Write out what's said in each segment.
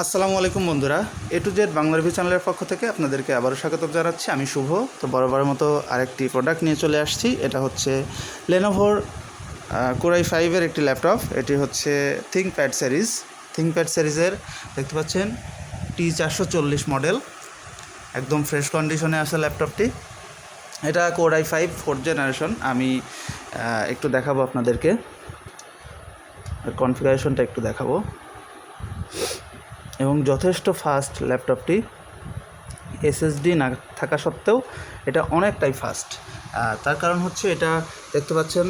আসসালামু আলাইকুম বন্ধুরা A to Z Bangla review চ্যানেলের পক্ষ থেকে আপনাদেরকে আবারও স্বাগত জানাচ্ছি। আমি শুভ, তো বরাবরের মতো আরেকটি প্রোডাক্ট নিয়ে চলে আসছি। এটা হচ্ছে লেনোভোর কোরাই ফাইভের একটি ল্যাপটপ এটি হচ্ছে থিঙ্কপ্যাড সিরিজ থিঙ্কপ্যাড সিরিজের দেখতে পাচ্ছেন টি চারশো চল্লিশ মডেল একদম ফ্রেশ কন্ডিশনে আছে ল্যাপটপটি এটা কোরাই ফাইভ ফোর্থ জেনারেশন আমি একটু দেখাবো আপনাদেরকে। কনফিগারেশনটা একটু দেখাবো। এবং যথেষ্ট ফাস্ট ল্যাপটপটি এসএসডি না থাকা সত্ত্বেও এটা অনেকটাই ফাস্ট তার কারণ হচ্ছে এটা দেখতে পাচ্ছেন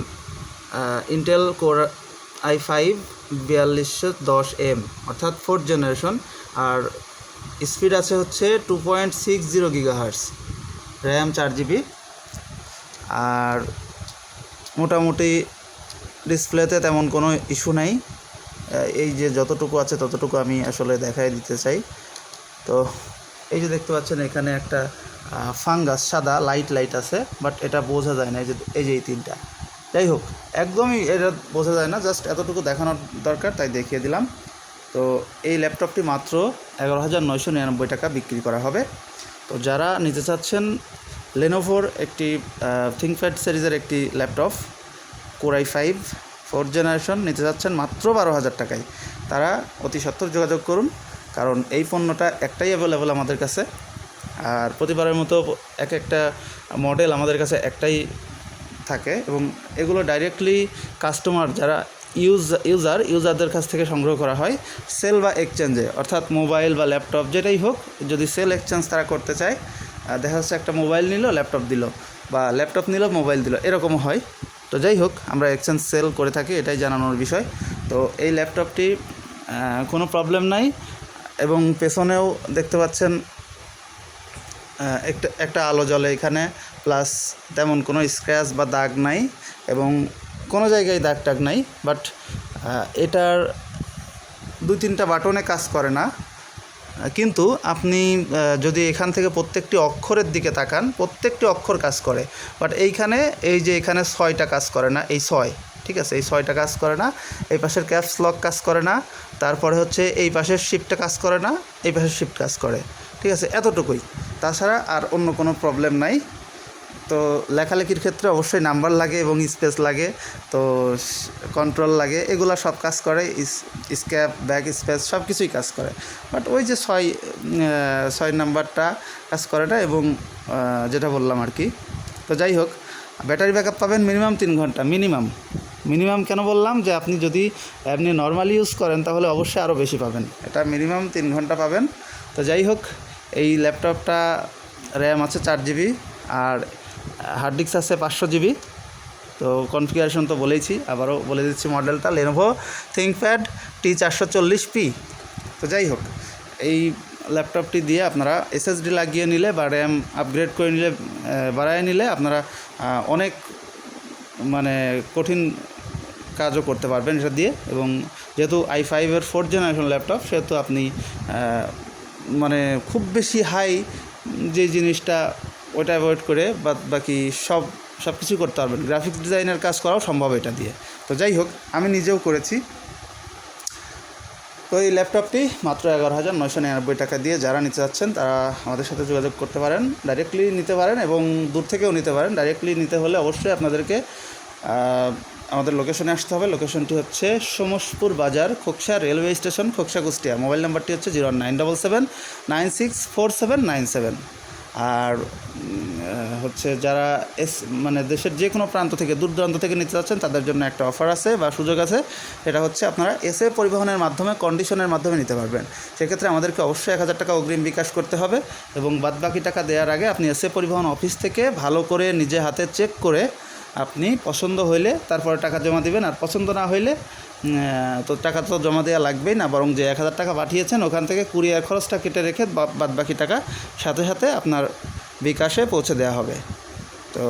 ইন্টেল কোর আই ফাইভ বিয়াল্লিশশো দশ এম অর্থাৎ ফোর্থ জেনারেশন আর স্পিড আছে হচ্ছে two point six zero gigahertz RAM চার জিবি আর মোটামুটি ডিসপ্লেতে তেমন কোনো ইস্যু নাই। এই যে যতটুকু আছে ততটুকু আমি আসলে দেখাই দিতে চাই। তো এই যে দেখতে পাচ্ছেন এখানে একটা ফাঙ্গাস, সাদা লাইট লাইট আছে বাট এটা বোঝা যায় না এই যে এই যে এই তিনটা। যাই হোক, একদমই এটা বোঝা যায় না জাস্ট এতটুকু দেখানোর দরকার, তাই দেখিয়ে দিলাম। তো এই ল্যাপটপটি মাত্র এগারো হাজার নয়শো নিরানব্বই টাকা বিক্রি করা হবে। তো যারা নিতে চাচ্ছেন লেনোভোর একটি থিঙ্কপ্যাড সিরিজের একটি laptop core i five fourth generation নিতে যাচ্ছেন মাত্র বারো হাজার টাকায়। তারা অতি সত্বর যোগাযোগ করুন, কারণ এই পণ্যটা একটাই অ্যাভেলেবল আমাদের কাছে। আর প্রতিবারের মতো এক একটা মডেল আমাদের কাছে একটাই থাকে এবং এগুলো ডাইরেক্টলি কাস্টমার যারা ইউজ ইউজার ইউজারদের কাছ থেকে সংগ্রহ করা হয় সেল বা এক্সচেঞ্জে অর্থাৎ মোবাইল বা ল্যাপটপ যেটাই হোক, যদি সেল এক্সচেঞ্জ তারা করতে চায় দেখা যাচ্ছে একটা মোবাইল নিল ল্যাপটপ দিল, বা ল্যাপটপ নিল মোবাইল দিল, এরকমও হয়। তো যাই হোক, আমরা এক্সচেঞ্জ সেল করে থাকি, এটাই জানানোর বিষয়। তো এই ল্যাপটপটি কোনো প্রবলেম নাই, এবং পেছনেও দেখতে পাচ্ছেন একটা একটা আলো জ্বলে এখানে প্লাস তেমন কোনো স্ক্র্যাচ বা দাগ নাই, এবং কোনো জায়গায় দাগ টাগ নাই বাট এটার দু তিনটা বাটনে কাজ করে না। কিন্তু আপনি যদি এখান থেকে প্রত্যেকটি অক্ষরের দিকে তাকান, প্রত্যেকটি অক্ষর কাজ করে। বাট এইখানে এই যে এখানে ছয়টা কাজ করে না, এই ছয়, ঠিক আছে? এই ছয়টা কাজ করে না, এই পাশের ক্যাপস লক কাজ করে না, তারপরে হচ্ছে এই পাশের শিফটটা কাজ করে না, এই পাশের শিফট কাজ করে, ঠিক আছে? এতটুকুই। তাছাড়া আর অন্য কোনো প্রবলেম নাই। তো লেখালেখির ক্ষেত্রে অবশ্যই নাম্বার লাগে এবং স্পেস লাগে, তো কন্ট্রোল লাগে, এগুলা সব কাজ করে স্ক্যাপ ব্যাক স্পেস সব কিছুই কাজ করে। বাট ওই যে ছয় ছয় নাম্বারটা কাজ করে না এবং যেটা বললাম আর কি। তো যাই হোক, ব্যাটারি ব্যাকআপ পাবেন মিনিমাম তিন ঘণ্টা, মিনিমাম। মিনিমাম কেন বললাম যে আপনি যদি এমনি নর্মালি ইউজ করেন তাহলে অবশ্যই আরও বেশি পাবেন। এটা মিনিমাম তিন ঘণ্টা পাবেন। তো যাই হোক, এই ল্যাপটপটা র্যাম আছে চার জিবি, আর হার্ড ডিস্ক আছে পাঁচশো জিবি। তো কনফিগারেশন তো বলেইছি, আবারও বলে দিচ্ছি মডেলটা লেনোভো থিঙ্কপ্যাড টি চারশো চল্লিশ পি তো যাই হোক, এই ল্যাপটপটি দিয়ে আপনারা এসএসডি লাগিয়ে নিলে বা র্যাম আপগ্রেড করে নিলে বাড়ায় নিলে আপনারা অনেক মানে কঠিন কাজও করতে পারবেন এটা দিয়ে। এবং যেহেতু আই ফাইভের ফোর্থ জেনারেশন ল্যাপটপ, সেহেতু আপনি মানে খুব বেশি হাই যে জিনিসটা ওটা অ্যাভয়েড করে বাদ বাকি সব সব কিছু করতে পারবেন। গ্রাফিক্স ডিজাইনের কাজ করাও সম্ভব এটা দিয়ে। তো যাই হোক, আমি নিজেও করেছি। তো এই ল্যাপটপটি মাত্র এগারো হাজার নয়শো নিরানব্বই টাকা দিয়ে যারা নিতে চাচ্ছেন, তারা আমাদের সাথে যোগাযোগ করতে পারেন ডাইরেক্টলি নিতে পারেন এবং দূর থেকেও নিতে পারেন। ডাইরেক্টলি নিতে হলে অবশ্যই আপনাদেরকে আমাদের লোকেশনে আসতে হবে। লোকেশনটি হচ্ছে Samaspur Bazar, Khoksa railway station Khoksa Kushtia. Mobile নাম্বারটি হচ্ছে zero nine double seven nine six four seven nine seven আর হচ্ছে যারা এস মানে দেশের যে কোনো প্রান্ত থেকে, দূর দূরান্ত থেকে নিতে চাচ্ছেন তাদের জন্য একটা অফার আছে বা সুযোগ আছে। সেটা হচ্ছে আপনারা এসএ পরিবহনের মাধ্যমে কন্ডিশনের মাধ্যমে নিতে পারবেন। সেক্ষেত্রে আমাদেরকে অবশ্যই এক হাজার টাকা অগ্রিম বিকাশ করতে হবে এবং বাদবাকি টাকা দেওয়ার আগে আপনি এসএ পরিবহন অফিস থেকে ভালো করে নিজে হাতে চেক করে আপনি পছন্দ হইলে তারপরে টাকা জমা দিবেন, আর পছন্দ না হইলে তো টাকা তো জমা দেওয়া লাগবেই না, বরং যে এক হাজার টাকা পাঠিয়েছেন, ওখান থেকে কুরিয়ার খরচটা কেটে রেখে বাদ বাকি টাকা সাথে সাথে আপনার বিকাশে পৌঁছে দেওয়া হবে। তো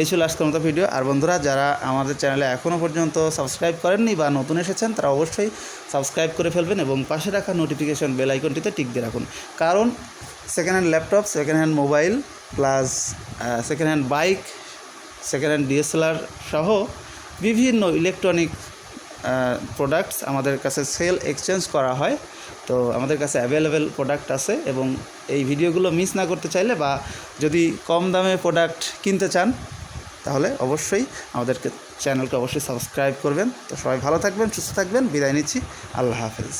এই ছিল আজকের মতো ভিডিও। আর বন্ধুরা, যারা আমাদের চ্যানেলে এখনও পর্যন্ত সাবস্ক্রাইব করেননি বা নতুন এসেছেন, তারা অবশ্যই সাবস্ক্রাইব করে ফেলবেন এবং পাশে রাখা নোটিফিকেশন বেল আইকনটিতে টিক দিয়ে রাখুন। কারণ second hand laptop second hand mobile plus second hand bike second hand DSLR সহ বিভিন্ন ইলেকট্রনিক প্রোডাক্টস আমাদের কাছে সেল এক্সচেঞ্জ করা হয়। তো আমাদের কাছে অ্যাভেলেবেল প্রোডাক্ট আছে এবং এই ভিডিওগুলো মিস না করতে চাইলে বা যদি কম দামে প্রোডাক্ট কিনতে চান, তাহলে অবশ্যই আমাদেরকে চ্যানেলকে অবশ্যই সাবস্ক্রাইব করবেন। তো সবাই ভালো থাকবেন, সুস্থ থাকবেন। বিদায় নিচ্ছি। আল্লাহ হাফেজ।